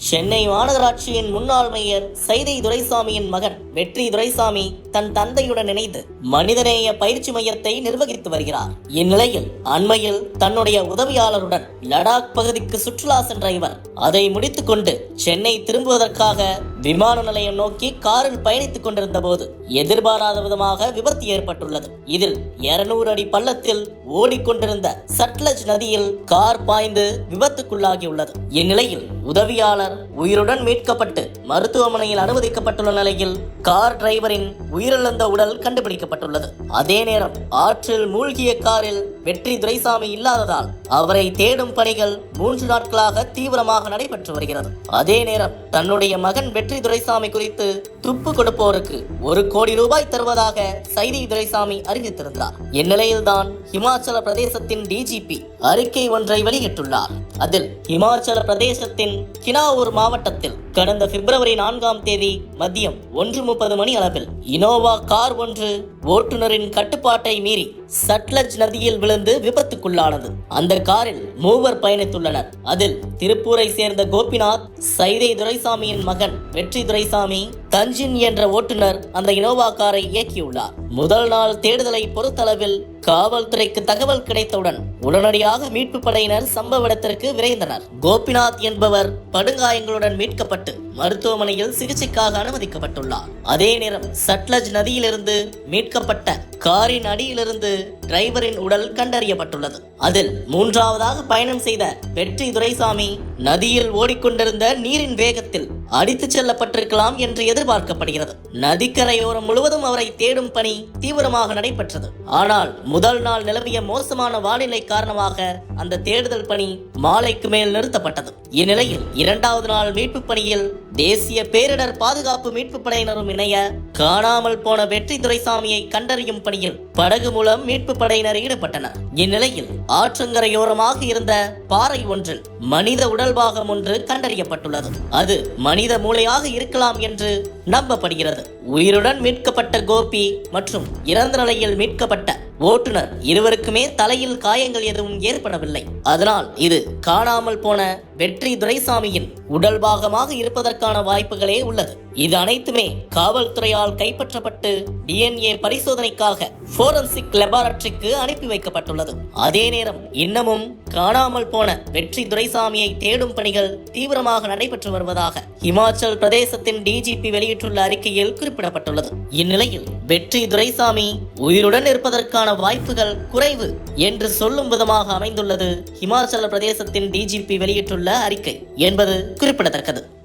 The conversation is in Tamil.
சென்னை மாநகராட்சியின் முன்னாள் மேயர் சைதை துரைசாமியின் மகன் வெற்றி துரைசாமி தன் தந்தையுடன் இணைந்து மனிதநேய பயிற்சி மையத்தை நிர்வகித்து வருகிறார். இந்நிலையில் அண்மையில் தன்னுடைய உதவியாளருடன் லடாக் பகுதிக்கு சுற்றுலா சென்ற இவர் அதை முடித்துக்கொண்டு சென்னை திரும்புவதற்காக விமான நிலையம் நோக்கி காரில் பயணித்துக் கொண்டிருந்த போது எதிர்பாராத விதமாக விபத்து ஏற்பட்டுள்ளது. இதில் 200 அடி பள்ளத்தில் ஓடிக்கொண்டிருந்த சட்லஜ் நதியில் கார் பாய்ந்து விபத்துக்குள்ளாகியுள்ளது. இந்நிலையில் உதவியாளர் உயிருடன் மீட்கப்பட்டு மருத்துவமனையில் அனுமதிக்கப்பட்டுள்ள நிலையில் கார் டிரைவரின் உயிரிழந்த உடல் கண்டுபிடிக்கப்பட்டுள்ளது. அதே நேரம் ஆற்றில் மூழ்கிய காரில் வெற்றி துரைசாமி இல்லாததால் அவரை தேடும் பணிகள் மூன்று நாட்களாக தீவிரமாக நடைபெற்று வருகிறது. அதே நேரம் தன்னுடைய மகன் வெற்றி துரைசாமி குறித்து துப்பு கொடுப்போருக்கு ஒரு கோடி ரூபாய் தருவதாக சைதி துரைசாமி அறிவித்திருந்தார். இந்நிலையில்தான் ஹிமாச்சல பிரதேசத்தின் டிஜிபி அறிக்கை ஒன்றை வெளியிட்டுள்ளார். அதில் ஹிமாச்சல பிரதேசத்தின் கினாவூர் மாவட்டத்தில் கடந்த பிப்ரவரி நான்காம் தேதி மதியம் ஒன்று முப்பது மணி அளவில் இனோவா கார் ஒன்று ஓட்டுநரின் கட்டுப்பாட்டை மீறி சட்லஜ் நதியில் விழுந்து விபத்துக்குள்ளானது. அந்த காரில் மூவர் பயணித்துள்ளனர். அதில் திருப்பூரை சேர்ந்த கோபிநாத் சைதை துரைசாமியின் மகன் வெற்றி துரைசாமி தஞ்சின் என்ற ஓட்டுநர் அந்த இனோவா காரை இயக்கியுள்ளார். முதல் நாள் தேடுதலை பொறுத்தளவில் காவல்துறைக்கு தகவல் கிடைத்தவுடன் உடனடியாக மீட்பு படையினர் சம்பவ இடத்திற்கு விரைந்தனர். கோபிநாத் என்பவர் படுகாயங்களுடன் மீட்கப்பட்டு மருத்துவமனையில் சிகிச்சைக்காக அனுமதிக்கப்பட்டுள்ளார். அதே நேரம் சட்லஜ் நதியிலிருந்து மீட்கப்பட்ட காரின் அடியிலிருந்து டிரைவரின் உடல் கண்டறியப்பட்டுள்ளது. அதில் மூன்றாவதாக பயணம் செய்த வெற்றி துரைசாமி நதியில் ஓடிக்கொண்டிருந்த நீரின் வேகத்தில் அடித்துச் செல்லப்பட்டிருக்கலாம் என்று எதிர்பார்க்கப்படுகிறது. நதிக்கரையோரம் முழுவதும் அவரை தேடும் பணி தீவிரமாக நடைபெற்றது. ஆனால் முதல் நாள் நிலவிய மோசமான வானிலை காரணமாக அந்த தேடுதல் பணி மாலைக்கு மேல் நிறுத்தப்பட்டது. இந்நிலையில் இரண்டாவது நாள் மீட்பு பணியில் தேசிய பேரிடர் பாதுகாப்பு மீட்பு படையினரும் இணைய காணாமல் போன வெற்றி துரைசாமியை கண்டறியும் பணியில் படகு மூலம் மீட்பு படையினர் ஈடுபட்டனர் இந்நிலையில் ஆற்றங்கரையோரமாக இருந்த பாறை ஒன்றில் மனித உடல் பாகம் ஒன்று கண்டறியப்பட்டுள்ளது. அது மனித மூளையாக இருக்கலாம் என்று நம்பப்படுகிறது. உயிருடன் மீட்கப்பட்ட கோபி மற்றும் இறந்த நிலையில் மீட்கப்பட்ட ஓட்டுநர் இருவருக்குமே தலையில் காயங்கள் எதுவும் ஏற்படவில்லை. அதனால் இது காணாமல் போன வெற்றி துரைசாமியின் உடல் பாகமாக இருப்பதற்கான வாய்ப்புகளே உள்ளது. இது அனைத்துமே காவல்துறையால் கைப்பற்றப்பட்டு டிஎன்ஏ பரிசோதனைக்காக போரன்சிக் லெபார்டரிக்கு அனுப்பி வைக்கப்பட்டுள்ளது. அதே நேரம் இன்னமும் காணாமல் போன வெற்றி துரைசாமியை தேடும் பணிகள் தீவிரமாக நடைபெற்று வருவதாக இமாச்சல் பிரதேசத்தின் டிஜிபி வெளியிட்டுள்ள அறிக்கையில் குறிப்பிடப்பட்டுள்ளது. இந்நிலையில் வெற்றி துரைசாமி உயிருடன் இருப்பதற்கான வாய்ப்புகள் குறைவு என்று சொல்லும் விதமாக அமைந்துள்ளது. இமாச்சல பிரதேசத்தின் டிஜிபி வெளியிட்டுள்ள அறிக்கை என்பது குறிப்பிடத்தக்கது.